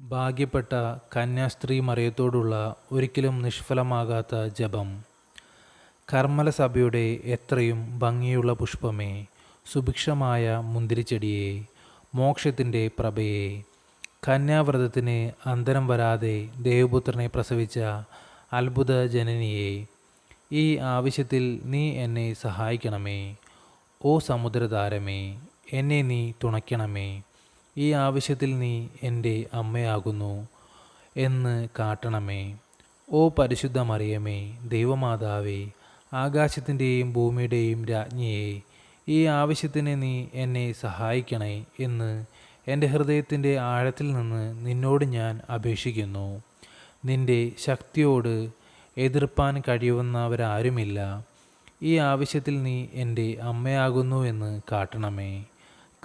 ഭാഗ്യപ്പെട്ട കന്യാസ്ത്രീ മറിയത്തോടുള്ള ഒരിക്കലും നിഷ്ഫലമാകാത്ത ജപം. കർമ്മലസഭയുടെ എത്രയും ഭംഗിയുള്ള പുഷ്പമേ സുഭിക്ഷമായ മുന്തിരിച്ചെടിയെ മോക്ഷത്തിന്റെ പ്രഭയെ. കന്യാവ്രതത്തിന് അന്തരം വരാതെ ദേവപുത്രനെ പ്രസവിച്ച അത്ഭുത ജനനിയെ ഈ ആവശ്യത്തിൽ നീ എന്നെ സഹായിക്കണമേ. ഓ സമുദ്രതാരമേ എന്നെ നീ തുണയ്ക്കണമേ. ഈ ആവശ്യത്തിൽ നീ എന്റെ അമ്മയാകുന്നു എന്ന് കാട്ടണമേ. ഓ പരിശുദ്ധ മറിയമേ ദൈവമാതാവേ ആകാശത്തിന്റെയും ഭൂമിയുടെയും രാജ്ഞിയെ ഈ ആവശ്യത്തിന് നീ എന്നെ സഹായിക്കണേ എന്ന് എന്റെ ഹൃദയത്തിന്റെ ആഴത്തിൽ നിന്ന് നിന്നോട് ഞാൻ അപേക്ഷിക്കുന്നു. നിന്റെ ശക്തിയോട് എതിർപ്പാൻ കഴിയുന്നവരാരുമില്ല. ഈ ആവശ്യത്തിൽ നീ എന്റെ അമ്മയാകുന്നു എന്ന് കാട്ടണമേ.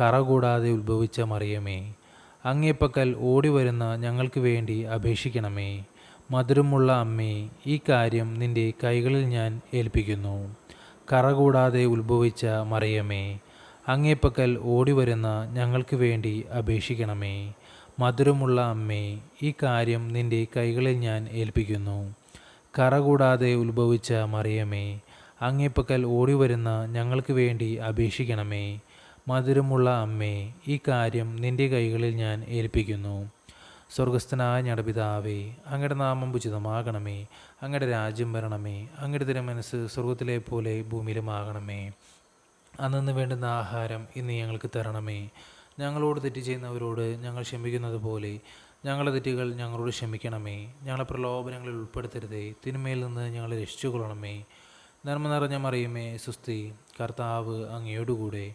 കറ കൂടാതെ ഉത്ഭവിച്ച മറിയമേ അങ്ങേപ്പക്കൽ ഓടി വരുന്ന ഞങ്ങൾക്ക് വേണ്ടി അപേക്ഷിക്കണമേ. മധുരമുള്ള അമ്മേ ഈ കാര്യം നിന്റെ കൈകളിൽ ഞാൻ ഏൽപ്പിക്കുന്നു. കറ കൂടാതെ ഉത്ഭവിച്ച മറിയമേ അങ്ങേപ്പക്കൽ ഓടി വരുന്ന ഞങ്ങൾക്ക് വേണ്ടി അപേക്ഷിക്കണമേ. മധുരമുള്ള അമ്മേ ഈ കാര്യം നിന്റെ കൈകളിൽ ഞാൻ ഏൽപ്പിക്കുന്നു. കറ കൂടാതെ ഉത്ഭവിച്ച മറിയമേ അങ്ങേപ്പക്കൽ ഓടി വരുന്ന ഞങ്ങൾക്ക് വേണ്ടി അപേക്ഷിക്കണമേ. മധുരമുള്ള അമ്മേ ഈ കാര്യം നിന്റെ കൈകളിൽ ഞാൻ ഏൽപ്പിക്കുന്നു. സ്വർഗസ്ഥനായ ഞങ്ങളുടെ പിതാവേ അങ്ങയുടെ നാമം ഉചിതമാകണമേ. അങ്ങയുടെ രാജ്യം വരണമേ. അങ്ങയുടെ തിരുമനസ് സ്വർഗത്തിലെ പോലെ ഭൂമിയിലുമാകണമേ. അന്നു വേണ്ടുന്ന ആഹാരം ഇന്ന് ഞങ്ങൾക്ക് തരണമേ. ഞങ്ങളോട് തെറ്റ് ചെയ്യുന്നവരോട് ഞങ്ങൾ ക്ഷമിക്കുന്നത് പോലെ ഞങ്ങളുടെ തെറ്റുകൾ ഞങ്ങളോട് ക്ഷമിക്കണമേ. ഞങ്ങളെ പ്രലോഭനങ്ങളിൽ ഉൾപ്പെടുത്തരുതേ. തിന്മയിൽ നിന്ന് ഞങ്ങളെ രക്ഷിച്ചുകൊള്ളണമേ. നന്മ നിറഞ്ഞ മറിയുമേ സുസ്തി കർത്താവ് അങ്ങയോടുകൂടെ.